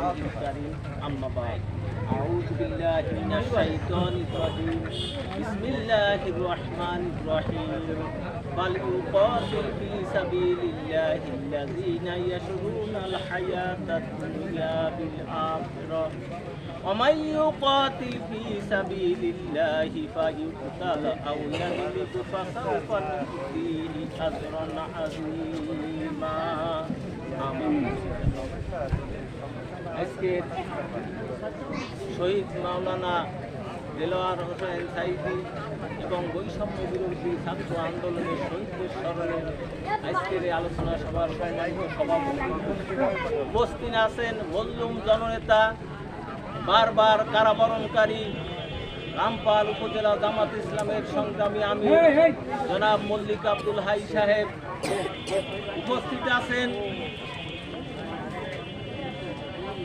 أما بعد أعوذ بالله من الشيطان الرجيم. بسم الله الرحمن الرحيم. فليقاتل في سبيل الله الذين يشرون الحياة الدنيا بالآخرة ومن يقاتل في سبيل الله فيقتل أو يغلب فسوف نؤتيه أجرا عظيما. আজকের শহীদ মাওলানা দেলোয়ার হোসেন সাইদি এবং বৈষম্য বিরোধী ছাত্র আন্দোলনের শহীদদের স্মরণে আজকের এই আলোচনা সভার সভাপতি উপস্থিত আছেন মল্লুম জননেতা বারবার কারাবরণকারী রামপাল উপজেলা জামাত ইসলামের সংগ্রামী আমি জনাব মল্লিক আব্দুল হাই সাহেব উপস্থিত আছেন।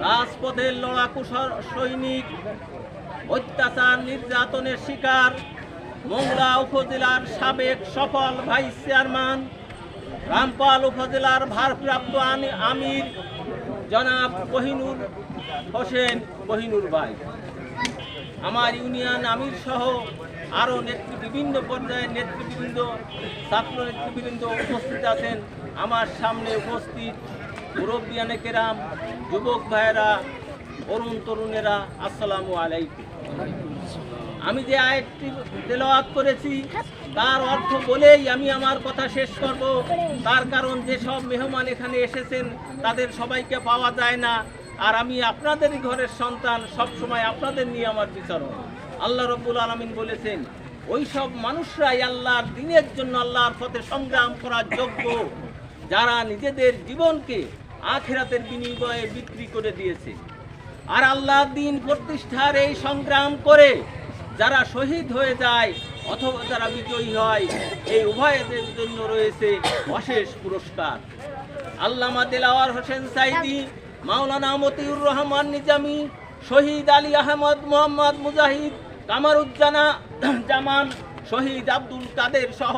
রাজপথের লড়াকু সৈনিক অত্যাচার নির্যাতনের শিকার মোংলা উপজেলার সাবেক সফল ভাইস চেয়ারম্যান, রামপাল উপজেলার ভারপ্রাপ্ত আমির জনাব কহিনুর হোসেন কহিনুর ভাই। আমার ইউনিয়ন আমির সহ আরও নেতৃ বিভিন্ন পর্যায়ের নেতৃবৃন্দ, ছাত্র নেতৃবৃন্দ উপস্থিত আছেন। আমার সামনে উপস্থিত মুরব্বিয়ানে কেরাম, যুবক ভাইয়েরা, অরুণ তরুণেরা, আসসালামু আলাইকুম। আমি যে আয়াতটি তেলাওয়াত করেছি, তার অর্থ বলেই আমি আমার কথা শেষ করব। তার কারণ যেসব মেহমান এখানে এসেছেন, তাদের সবাইকে পাওয়া যায় না। আর আমি আপনাদেরই ঘরের সন্তান, সব সময় আপনাদের নিয়ে আমার বিচারণ আল্লাহ রব্বুল আলমিন বলেছেন, ওই সব মানুষরাই আল্লাহর দিনের জন্য আল্লাহর পথে সংগ্রাম করার যোগ্য। যারা নিজেদের জীবনকে আখেরাতের বিনিময়ে বিক্রি করে দিয়েছে। আর আল্লাহ দিন প্রতিষ্ঠার এই সংগ্রাম করে যারা শহীদ হয়ে যায় অথবা যারা বিজয়ী হয়, এই উভয়দের জন্য রয়েছে অশেষ পুরস্কার। আল্লামা দেলাওয়ার হোসেন সাইদি, মাওলানা মতিউর রহমান নিজামি, শহীদ আলী আহমদ মোহাম্মদ মুজাহিদ, কামারুজ্জানা জামান, শহীদ আব্দুল কাদের সহ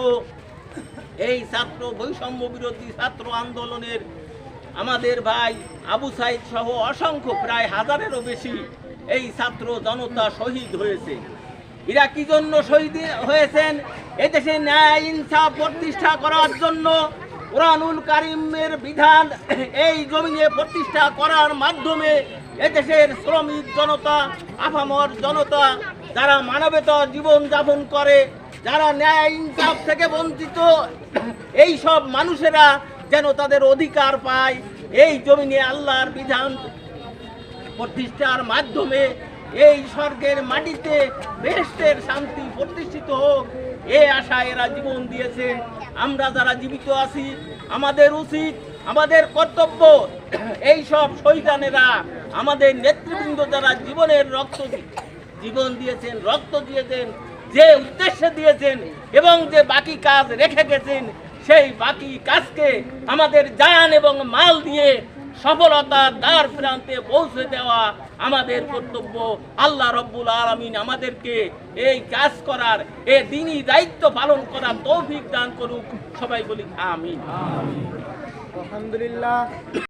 এই ছাত্র বৈষম্য বিরোধী ছাত্র আন্দোলনের আমাদের ভাই আবু সাইদ সহ অসংখ্য প্রায় হাজারেরও বেশি এই ছাত্র জনতা শহীদ হয়েছে। এরা কি জন্য শহীদ হয়েছেন? এদেশে ন্যায় ইনসাফ প্রতিষ্ঠা করার জন্য কোরআনুল কারিমের বিধান এই জমিনে প্রতিষ্ঠা করার মাধ্যমে এদেশের শ্রমিক জনতা আফামর জনতা, যারা মানবতা জীবন যাপন করে, যারা ন্যায় ইনসাফ থেকে বঞ্চিত, এই সব মানুষেরা যেন তাদের অধিকার পায়। এই জমিনে আল্লাহর বিধান প্রতিষ্ঠার মাধ্যমে এই স্বর্গের মাটিতে বেহেস্টের শান্তি প্রতিষ্ঠিত হোক। এ আশা এরা জীবন দিয়েছে। আমরা যারা জীবিত আছি, আমাদের উচিত, আমাদের কর্তব্য, এই সব শহীদানেরা আমাদের নেতৃবৃন্দ যারা জীবনের রক্ত জীবন দিয়েছেন, রক্ত দিয়েছেন, যে উদ্দেশ্যে দিয়েছেন এবং যে বাকি কাজ রেখে গেছেন সেই বাকি কাজকে আমাদের জান এবং মাল দিয়ে সফলতার দ্বার প্রান্তে পৌঁছে দেওয়া আমাদের কর্তব্য। আল্লাহ রব্বুল আলমিন আমাদেরকে এই কাজ করার, এ দিনই দায়িত্ব পালন করার তৌফিক দান করুক। সবাই বলি আমিন। আলহামদুলিল্লাহ।